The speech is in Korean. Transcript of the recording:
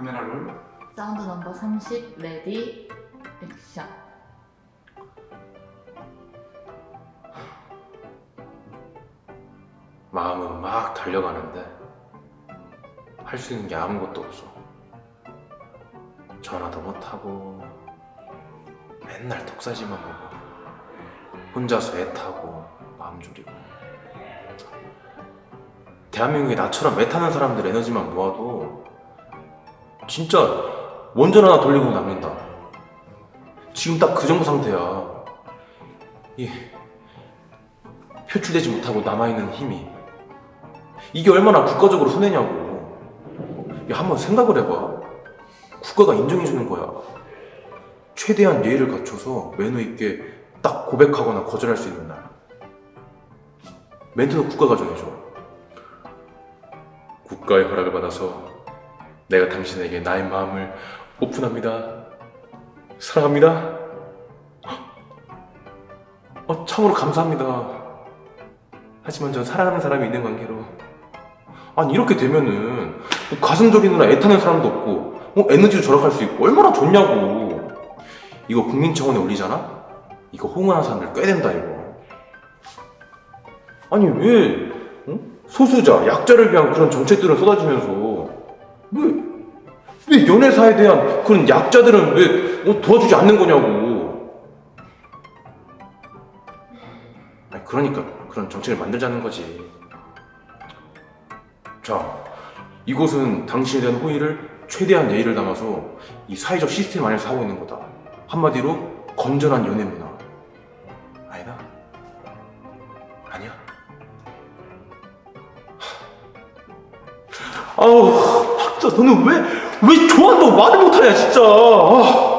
카메라 롤. 사운드 넘버 30 레디 액션. 마음은 막 달려가는데 할 수 있는 게 아무것도 없어. 전화도 못하고 맨날 독사지만 보고 혼자서 애타고 마음 졸이고. 대한민국에 나처럼 애 타는 사람들 에너지만 모아도 진짜 원전 하나 돌리고 남는다. 지금 딱 그 정도 상태야. 이 표출되지 못하고 남아있는 힘이. 이게 얼마나 국가적으로 손해냐고. 야 한번 생각을 해봐. 국가가 인정해주는 거야. 최대한 예의를 갖춰서 매너 있게 딱 고백하거나 거절할 수 있는 날. 멘트도 국가가 정해줘. 국가의 허락을 받아서 내가 당신에게 나의 마음을 오픈합니다. 사랑합니다. 어, 참으로 감사합니다. 하지만 전 사랑하는 사람이 있는 관계로. 아니 이렇게 되면은 뭐 가슴 졸이느라 애타는 사람도 없고 어, 에너지도 절약할 수 있고 얼마나 좋냐고. 이거 국민청원에 올리잖아? 이거 호응하는 사람들 꽤 된다 이거. 아니 왜 어? 소수자, 약자를 위한 그런 정책들은 쏟아지면서 왜, 왜 연애사에 대한 그런 약자들은 왜 어, 도와주지 않는 거냐고 아니 그러니까 그런 정책을 만들자는 거지 자, 이곳은 당신에 대한 호의를 최대한 예의를 담아서 이 사회적 시스템 안에서 하고 있는 거다. 한마디로 건전한 연애 문화. 아니다. 아니야. 하. 아우, 박자, 너는 왜, 왜 좋아한다고 말을 못하냐, 진짜. 아.